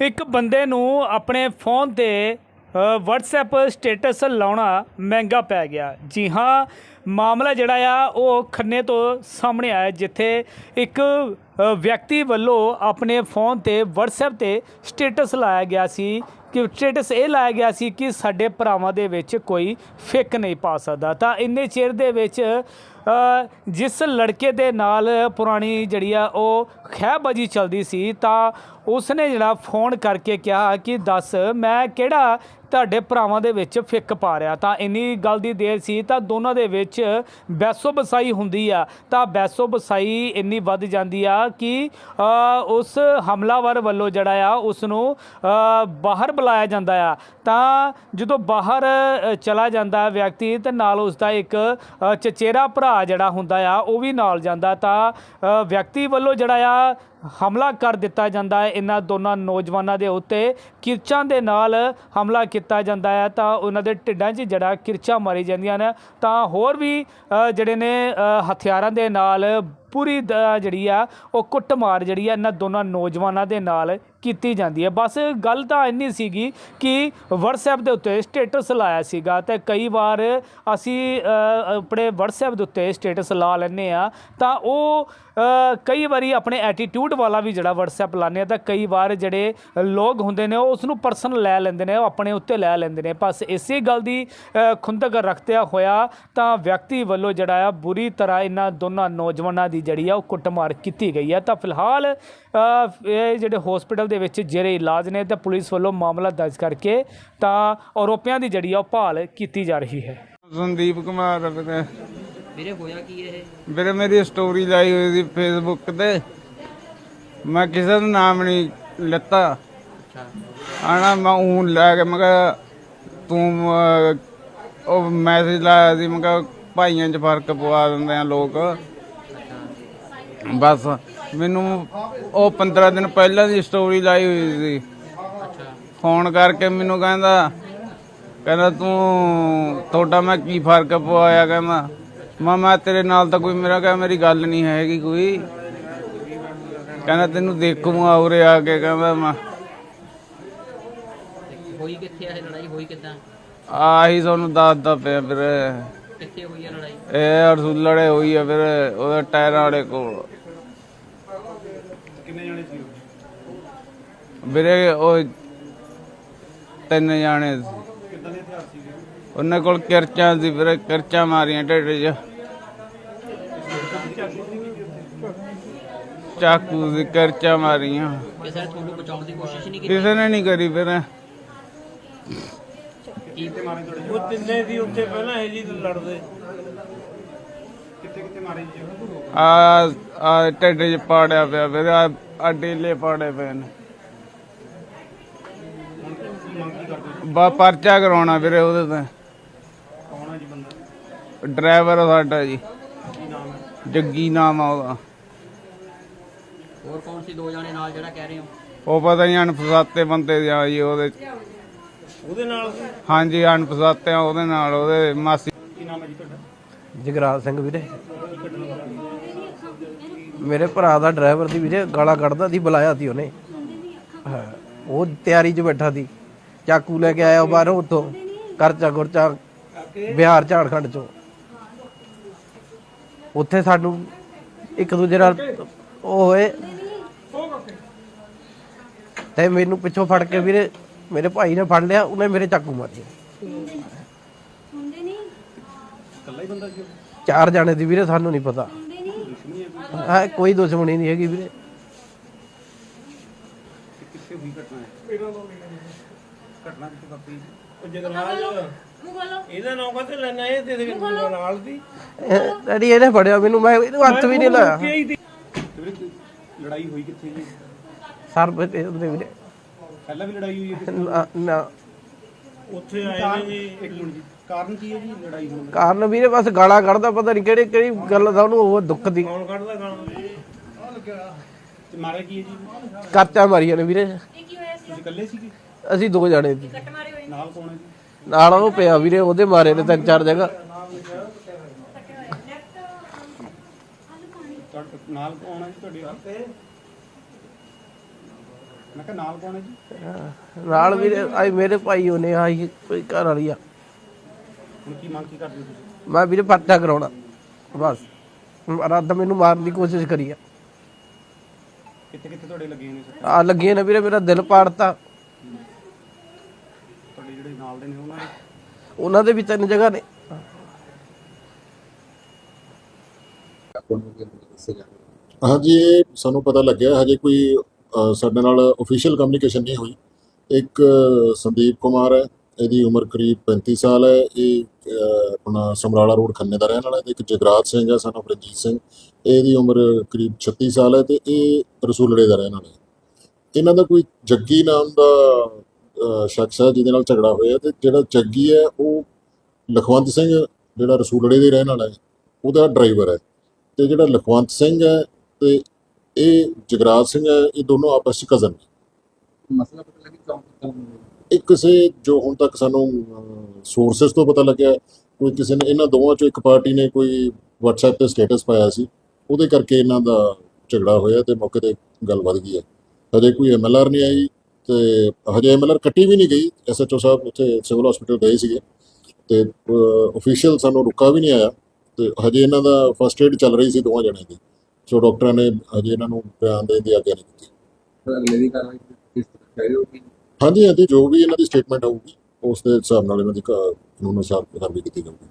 ਇੱਕ ਬੰਦੇ ਨੂੰ ਆਪਣੇ ਫੋਨ ਤੇ ਅ, WhatsApp ਸਟੇਟਸ ਲਾਉਣਾ ਮਹਿੰਗਾ ਪੈ ਗਿਆ। ਜੀ ਹਾਂ ਮਾਮਲਾ ਜਿਹੜਾ ਆ ਉਹ ਖੰਨੇ ਤੋਂ ਸਾਹਮਣੇ ਆਇਆ ਜਿੱਥੇ ਇੱਕ ਵਿਅਕਤੀ ਵੱਲੋਂ ਆਪਣੇ ਫੋਨ ਤੇ WhatsApp ਤੇ ਸਟੇਟਸ ਲਾਇਆ ਗਿਆ ਸੀ। ਕਿ ਸਟੇਟਸ ਇਹ ਲਾਇਆ ਗਿਆ ਸੀ ਕਿ ਸਾਡੇ ਭਰਾਵਾਂ ਦੇ ਵਿੱਚ ਕੋਈ ਫਿੱਕ ਨਹੀਂ ਪਾ ਸਕਦਾ। ਤਾਂ ਇੰਨੇ ਚਿਰ ਦੇ ਵਿੱਚ ਜਿਸ ਲੜਕੇ ਦੇ ਨਾਲ ਪੁਰਾਣੀ ਜਿਹੜੀ ਆ ਉਹ ਖਹਿਬਾਜੀ ਚੱਲਦੀ ਸੀ ਤਾਂ ਉਸ ਨੇ ਜਿਹੜਾ ਫੋਨ ਕਰਕੇ ਕਿਹਾ ਕਿ ਦੱਸ, ਮੈਂ ਕਿਹੜਾ ਤੁਹਾਡੇ ਭਰਾਵਾਂ ਦੇ ਵਿੱਚ ਫਿੱਕ ਪਾ ਰਿਹਾ? ਤਾਂ ਇੰਨੀ ਗੱਲ ਦੀ ਦੇਰ ਸੀ, ਤਾਂ ਦੋਨਾਂ ਦੇ ਵਿੱਚ ਬੈਸੋ ਬਸਾਈ ਹੁੰਦੀ ਆ। ਤਾਂ ਬੈਸੋ ਬਸਾਈ ਇੰਨੀ ਵੱਧ ਜਾਂਦੀ ਆ ਕਿ ਉਸ ਹਮਲਾਵਰ ਵੱਲੋਂ ਜਿਹੜਾ ਆ ਉਸ ਨੂੰ ਬਾਹਰ ਬੁਲਾਇਆ ਜਾਂਦਾ ਆ। ਤਾਂ ਜਦੋਂ ਬਾਹਰ ਚਲਾ ਜਾਂਦਾ ਵਿਅਕਤੀ, ਤੇ ਨਾਲ ਉਸ ਦਾ ਇੱਕ ਚਚੇਰਾ ਭਰਾ ਜਿਹੜਾ ਹੁੰਦਾ ਆ, ਉਹ ਵੀ ਨਾਲ ਜਾਂਦਾ। ਤਾਂ ਵਿਅਕਤੀ ਵੱਲੋਂ ਜਿਹੜਾ ਆ ਹਮਲਾ ਕਰ ਦਿੱਤਾ ਜਾਂਦਾ ਹੈ। ਇਹਨਾਂ ਦੋਨਾਂ ਨੌਜਵਾਨਾਂ ਦੇ ਉੱਤੇ ਕਿਰਚਾਂ ਦੇ ਨਾਲ ਹਮਲਾ ਕੀਤਾ ਜਾਂਦਾ ਹੈ। ਤਾਂ ਉਹਨਾਂ ਦੇ ਢਿੱਡਾਂ 'ਚ ਜਿਹੜਾ ਕਿਰਚਾਂ ਮਾਰੀ ਜਾਂਦੀਆਂ ਨੇ, ਤਾਂ ਹੋਰ ਵੀ ਜਿਹੜੇ ਨੇ ਹਥਿਆਰਾਂ ਦੇ ਨਾਲ ਪੂਰੀ ਦ- ਜਿਹੜੀ ਆ, ਉਹ ਕੁੱਟਮਾਰ ਜਿਹੜੀ ਆ ਇਹਨਾਂ ਦੋਨਾਂ ਨੌਜਵਾਨਾਂ ਦੇ ਨਾਲ ਕੀਤੀ ਜਾਂਦੀ ਹੈ। ਬਸ ਗੱਲ ਤਾਂ ਇੰਨੀ ਸੀਗੀ ਕਿ WhatsApp ਦੇ ਉੱਤੇ ਸਟੇਟਸ ਲਾਇਆ ਸੀਗਾ ਤੇ ਕਈ ਵਾਰ ਅਸੀਂ ਆਪਣੇ WhatsApp ਦੇ ਉੱਤੇ ਸਟੇਟਸ ਲਾ ਲੈਂਦੇ ਆ ਤਾਂ ਉਹ ਕਈ ਵਾਰੀ ਆਪਣੇ ਐਟੀਟਿਊਡ ਵਾਲਾ ਵੀ ਜਿਹੜਾ WhatsApp ਲਾਉਂਦੇ ਆ ਤਾਂ ਕਈ ਵਾਰ ਜਿਹੜੇ ਲੋਕ ਹੁੰਦੇ ਨੇ ਉਹ ਉਸ ਨੂੰ ਪਰਸਨਲ ਲੈ ਲੈਂਦੇ ਨੇ, ਉਹ ਆਪਣੇ ਉੱਤੇ ਲੈ ਲੈਂਦੇ ਨੇ। ਬਸ ਇਸੇ ਗੱਲ ਦੀ ਖੁੰਦਕ ਰੱਖਦਿਆਂ ਹੋਇਆ ਤਾਂ ਵਿਅਕਤੀ ਵੱਲੋਂ ਜਿਹੜਾ ਆ ਬੁਰੀ ਤਰ੍ਹਾਂ ਇਹਨਾਂ ਦੋਨਾਂ ਨੌਜਵਾਨਾਂ ਦੀ ਜਿਹੜੀ ਆ ਉਹ ਕੁੱਟਮਾਰ ਕੀਤੀ ਗਈ ਹੈ ਤਾਂ ਫਿਲਹਾਲ ਇਹ ਜਿਹੜੇ ਹਸਪੀਟਲ ਦੇ ਵਿੱਚ ਜਿਹੜੇ ਇਲਾਜ ਨੇ ਤਾਂ ਪੁਲਿਸ ਵੱਲੋਂ ਮਾਮਲਾ ਦਰਜ ਕਰਕੇ ਤਾਂ ਆਰੋਪੀਆਂ ਦੀ ਜਿਹੜੀ ਆ ਉਹ ਭਾਲ ਕੀਤੀ ਜਾ ਰਹੀ ਹੈ। ਸੰਦੀਪ ਕੁਮਾਰ ਵੀਰੇ। ਵੀਰੇ ਹੋਇਆ ਕੀ ਇਹ? ਵੀਰੇ ਮੇਰੀ ਸਟੋਰੀ ਲਾਈ ਹੋਈ ਸੀ ਫੇਸਬੁੱਕ ਤੇ। ਮੈਂ ਕਿਸੇ ਦਾ ਨਾਮ ਨਹੀਂ ਲੱਤਾ। ਆਣਾ ਮੈਂ ਉਹ ਲੈ ਕੇ ਮੈਂ ਕਿਹਾ ਤੂੰ ਅਹ, ਉਹ ਮੈਸੇਜ ਲਾਇਆ ਸੀ ਮੈਂ ਕਿਹਾ ਭਾਈਆਂ 'ਚ ਫ਼ਰਕ ਪਵਾ ਦਿੰਦੇ ਆ ਲੋਕ। ਬਸ। ਮੈਨੂੰ ਉਹ 15 ਦਿਨ ਪਹਿਲਾਂ ਦੀ ਸਟੋਰੀ ਲਾਈ ਹੋਈ ਸੀ। ਫੋਨ ਕਰਕੇ ਮੈਨੂੰ ਕਹਿੰਦਾ ਕਹਿੰਦਾ ਤੂੰ ਤੁਹਾਡਾ ਮੈਂ ਕੀ ਫ਼ਰਕ ਪਵਾਇਆ? ਕਹਿੰਦਾ ਮੈਂ ਮੈਂ ਤੇਰੇ ਨਾਲ ਤਾਂ ਕੋਈ ਮੇਰਾ ਕਹਿੰਦਾ ਮੇਰੀ ਗੱਲ ਨਹੀਂ ਹੈਗੀ ਕੋਈ। ਕਹਿੰਦਾ ਤੈਨੂੰ ਦੇਖੂਗਾ ਉਰੇ ਆ ਕੇ ਕਹਿੰਦਾ ਮੈਂ। ਹੋਈ ਕਿੱਥੇ ਆ ਇਹ ਲੜਾਈ? ਹੋਈ ਕਿੱਦਾਂ? ਆਹੀ ਤੁਹਾਨੂੰ ਦੱਸਦਾ ਪਿਆ ਫਿਰ ਕਿੱਥੇ ਹੋਈ ਆ ਲੜਾਈ? ਇਹ ਅਰਸੂਲੜੇ ਹੋਈ ਆ ਫਿਰ ਉਹਦੇ ਟਾਇਰਾਂ ਵਾਲੇ ਕੋਲ। ਵੀਰੇ ਉਹ ਤਿੰਨ ਜਾਣੇ ਸੀ। ਉਹਨਾਂ ਕੋਲ ਕਿਰਚਾਂ ਸੀ ਵੀਰੇ ਕਿਰਚਾਂ ਮਾਰੀਆਂ ਢਿੱਡ 'ਚ। ਚਾਕੂ ਸੀ ਕਿਰਚਾਂ ਮਾਰੀਆਂ। ਕਿਸੇ ਨੇ ਤੁਹਾਨੂੰ ਬਚਾਉਣ ਦੀ ਕੋਸ਼ਿਸ਼ ਨਹੀਂ ਕੀਤੀ? ਕਿਸੇ ਨੇ ਨਹੀਂ ਕਰੀ ਫਿਰ ਕੀ ਉਹ ਤਿੰਨੇ ਦੀ ਉੱਥੇ ਪਹਿਲਾਂ ਇਹ ਜੀ ਲੜਦੇ। ਆ? ਆ ਢਿੱਡ 'ਚ ਪਾੜਿਆ ਪਿਆ ਫਿਰ ਆ ਆ ਡੇਲੇ ਪਾੜੇ ਪਏ ਨੇ। ਬਾ ਪਰਚਾ ਕਰਾਉਣਾ ਵੀਰੇ ਉਹਦੇ ਤੇ। ਕੌਣ ਹੈ ਜੀ ਬੰਦਾ? ਡਰਾਈਵਰ ਸਾਡਾ ਜੀ। ਜੱਗੀ ਨਾਮ ਆ ਉਹਦਾ। ਹੋਰ ਕੌਣ ਸੀ ਦੋ ਜਾਣੇ ਨਾਲ ਜਿਹੜਾ ਕਹਿ ਰਹੇ ਹੋ? ਉਹ ਪਤਾ ਨਹੀਂ ਅਣਪਛਾਤੇ ਬੰਦੇ ਆ ਜੀ ਉਹਦੇ। ਉਹਦੇ ਨਾਲ? ਹਾਂਜੀ ਅਣਪਛਾਤੇ ਆ ਉਹਦੇ ਨਾਲ ਉਹਦੇ ਮਾਸੀ ਜਗਰਾਜ ਸਿੰਘ ਵੀਰੇ। ਮੇਰੇ ਭਰਾ ਦਾ ਡਰਾਈਵਰ ਸੀ ਵੀਰੇ ਗਾਲਾਂ ਕੱਢਦਾ ਸੀ ਬੁਲਾਇਆ ਸੀ ਉਹਨੇ। ਹਾਂ, ਉਹ ਤਿਆਰੀ 'ਚ ਬੈਠਾ ਸੀ। ਚਾਕੂ ਲੈ ਕੇ ਆਇਆ ਬਾਹਰੋਂ ਉੱਥੋਂ ਕਰਚਾ ਗੁਰਚਾ ਬਿਹਾਰ ਝਾੜਖੰਡ 'ਚੋਂ। ਉੱਥੇ ਸਾਨੂੰ ਇੱਕ ਦੂਜੇ ਨਾਲ ਉਹ ਹੋਏ। ਤੇ ਮੈਨੂੰ ਪਿੱਛੋਂ ਫੜ ਕੇ ਵੀਰੇ ਮੇਰੇ ਭਾਈ ਨੇ ਫੜ ਲਿਆ ਉਹਨੇ ਮੇਰੇ ਚਾਕੂ ਮਾਰਿਆ ਚਾਰ ਜਾਣੇ ਦੀ ਵੀਰੇ ਸਾਨੂੰ ਨਹੀਂ ਪਤਾ। ਹਾਂ ਕੋਈ ਦੁਸ਼ਮਣੀ ਨਹੀਂ ਹੈਗੀ ਵੀਰੇ। ਉਹ ਜਗਰਾਜ। ਇਹਦਾ ਨਾਮ ਕਾਹਤੇ ਲੈਣਾ ਇਹ? ਤੇ ਨਾਲ ਦੀ। ਇਹ ਡੈਡੀ ਇਹਨੇ ਫੜਿਆ ਮੈਨੂੰ। ਮੈਂ ਇਹਨੂੰ ਹੱਥ ਵੀ ਨਹੀਂ ਲਾਇਆ। ਲੜਾਈ ਹੋਈ ਕਿੱਥੇ ਜੀ? ਸਰ ਉਹਦੇ ਵੀਰੇ। ਪਹਿਲਾਂ ਵੀ ਲੜਾਈ ਹੋਈ ਹੈ ਨਾ। ਉੱਥੇ ਆਏ ਨੇ ਜੀ। ਇੱਕ ਮਿੰਟ ਜੀ। ਕਾਰਨ ਕੀ ਹੈ ਜੀ ਲੜਾਈ ਹੋਣ ਕਾਰਨ ਵੀਰੇ ਬਸ ਗਾਲਾਂ ਕੱਢਦਾ ਪਤਾ ਨਹੀਂ ਕਿਹੜੀ ਕਿਹੜੀ ਗੱਲ ਦਾ ਉਹਨੂੰ ਉਹ ਦੁੱਖ ਦੀ। ਕੌਣ ਕੱਢਦਾ ਗਾਣਾ ਤੇ ਮਾਰਿਆ ਕੀ ਹੈ ਜੀ? ਕਰਚਾ ਮਾਰੀਆਂ ਨੇ ਵੀਰੇ। ਇਹ ਕੀ ਹੋਇਆ ਸੀ? ਤੁਸੀਂ ਇਕੱਲੇ ਸੀਗੇ? ਅਸੀਂ ਦੋ ਜਾਣੇ ਸੀ। ਕੱਟ ਮਾਰੇ ਹੋਏ ਨਾਲ ਕੌਣ ਹੈ ਜੀ? ਨਾਲ ਉਹ ਪਿਆ ਵੀਰੇ ਉਹਦੇ ਮਾਰੇ ਨੇ ਤਿੰਨ ਚਾਰ ਜਗ੍ਹਾ। ਤੁਹਾਡੇ ਨਾਲ ਕੌਣ ਹੈ ਜੀ ਤੁਹਾਡੇ ਮੈਂ ਕਿਹਾ ਨਾਲ ਕੌਣ ਹੈ ਜੀ? ਨਾਲ ਵੀਰੇ ਆਏ ਮੇਰੇ ਭਾਈ ਉਹਨੇ ਆਈ ਕੋਈ ਘਰ ਵਾਲੀ ਆ। ਹੁਣ ਕੀ ਮੰਗ ਕੀ ਕਰਦੇ ਹੋ ਤੁਸੀਂ? ਮੈਂ ਵੀਰੇ ਪਰਚਾ ਕਰਾਉਣਾ ਬਸ। ਰੱਦ ਮੈਨੂੰ ਮਾਰਨ ਦੀ ਕੋਸ਼ਿਸ਼ ਕਰੀ ਆ। ਕਿੱਥੇ ਕਿੱਥੇ ਤੁਹਾਡੇ ਲੱਗੇ ਨੇ ਸਰ? ਆ ਲੱਗੀਆਂ ਨੇ ਵੀਰੇ ਮੇਰਾ ਦਿਲ ਪਾੜਤਾ। ਤੁਹਾਡੇ ਜਿਹੜੇ ਨਾਲ ਦੇ ਨੇ ਉਹਨਾਂ ਦੇ? ਉਹਨਾਂ ਦੇ ਵੀ ਤਿੰਨ ਜਗ੍ਹਾ ਨੇ। ਹਾਂਜੀ ਇਹ ਸਾਨੂੰ ਪਤਾ ਲੱਗਿਆ ਹਜੇ ਕੋਈ ਸਾਡੇ ਨਾਲ ਅਫੀਸ਼ੀਅਲ ਕਮਿਊਨੀਕੇਸ਼ਨ ਨਹੀਂ ਹੋਈ। ਇੱਕ ਸੰਦੀਪ ਕੁਮਾਰ ਹੈ, ਇਹਦੀ ਉਮਰ ਕਰੀਬ 35 ਸਾਲ ਹੈ। ਇਹ ਆਪਣਾ ਸਮਰਾਲਾ ਰੋਡ ਖੰਨੇ ਦਾ ਰਹਿਣ ਵਾਲਾ ਹੈ ਤੇ ਇੱਕ ਜਗਰਾਜ ਸਿੰਘ ਹੈ ਸਾਨੂੰ ਰਣਜੀਤ ਸਿੰਘ। ਇਹਦੀ ਉਮਰ ਕਰੀਬ 36 ਸਾਲ ਹੈ ਤੇ ਇਹ ਰਸੂਲੜੇ ਦਾ ਰਹਿਣ ਵਾਲਾ ਹੈ। ਇਹਨਾਂ ਦਾ ਕੋਈ ਜੱਗੀ ਨਾਮ ਦਾ ਸ਼ਖਸ ਹੈ ਜਿਹਦੇ ਨਾਲ ਝਗੜਾ ਹੋਇਆ ਤੇ ਜਿਹੜਾ ਜੱਗੀ ਹੈ, ਉਹ ਲਖਵੰਤ ਸਿੰਘ ਜਿਹੜਾ ਰਸੂਲੜੇ ਦੇ ਰਹਿਣ ਵਾਲਾ ਹੈ, ਉਹਦਾ ਡਰਾਈਵਰ ਹੈ। ਤੇ ਜਿਹੜਾ ਲਖਵੰਤ ਸਿੰਘ ਹੈ ਤੇ ਇਹ ਜਗਰਾਜ ਸਿੰਘ ਹੈ ਇਹ ਦੋਨੋਂ ਆਪਸ ਵਿੱਚ ਕਜ਼ਨ ਨੇ। ਮਸਲਾ ਪਤਾ ਲੱਗੀ ਚੌਂਕ ਇੱਕ ਕਿਸੇ ਜੋ ਹੁਣ ਤੱਕ ਸਾਨੂੰ ਸੋਰਸਸ ਤੋਂ ਪਤਾ ਲੱਗਿਆ ਕੋਈ ਕਿਸੇ ਨੇ ਇਹਨਾਂ ਦੋਵਾਂ ਚੋਂ ਇੱਕ ਪਾਰਟੀ ਨੇ ਕੋਈ WhatsApp ਤੇ ਸਟੇਟਸ ਪਾਇਆ ਸੀ ਉਹਦੇ ਕਰਕੇ ਇਹਨਾਂ ਦਾ ਝਗੜਾ ਹੋਇਆ ਤੇ ਮੌਕੇ ਤੇ ਗੱਲ ਵੱਧ ਗਈ ਹੈ। ਹਜੇ ਕੋਈ ਐਮਐਲਆਰ ਨਹੀਂ ਆਈ ਤੇ ਹਜੇ ਐਮਐਲਆਰ ਕੱਟੀ ਵੀ ਨਹੀਂ ਗਈ। ਐਸਐਚਓ ਸਾਹਿਬ ਉੱਥੇ ਸਿਵਲ ਹਸਪੀਟਲ ਗਏ ਸੀਗੇ ਤੇ ਅਫੀਸ਼ੀਅਲ ਸਾਨੂੰ ਰੁਕਾ ਵੀ ਨਹੀਂ ਆਇਆ ਤੇ ਹਜੇ ਇਹਨਾਂ ਦਾ ਫਸਟ ਏਡ ਚੱਲ ਰਹੀ ਸੀ ਦੋਵਾਂ ਜਣਿਆਂ ਦੀ। ਸੋ ਡਾਕਟਰਾਂ ਨੇ ਹਜੇ ਇਹਨਾਂ ਨੂੰ ਬਿਆਨ ਦੇਣ ਦੀ ਆਗਿਆ ਨਹੀਂ ਦਿੱਤੀ। ਅਗਲੇ ਦੀ ਕਾਰਵਾਈ ਕਿਸ ਤਰ੍ਹਾਂ ਕਹਿ ਰਹੇ ਹੋ ਕਿ? ਹਾਂਜੀ ਹਾਂਜੀ ਜੋ ਵੀ ਇਹਨਾਂ ਦੀ ਸਟੇਟਮੈਂਟ ਆਊਗੀ ਉਸ ਦੇ ਹਿਸਾਬ ਨਾਲ ਇਹਨਾਂ ਦੀ ਕਾ- ਕਾਨੂੰਨ ਅਨੁਸਾਰ ਕਾਰਵਾਈ ਕੀਤੀ ਜਾਊਗੀ।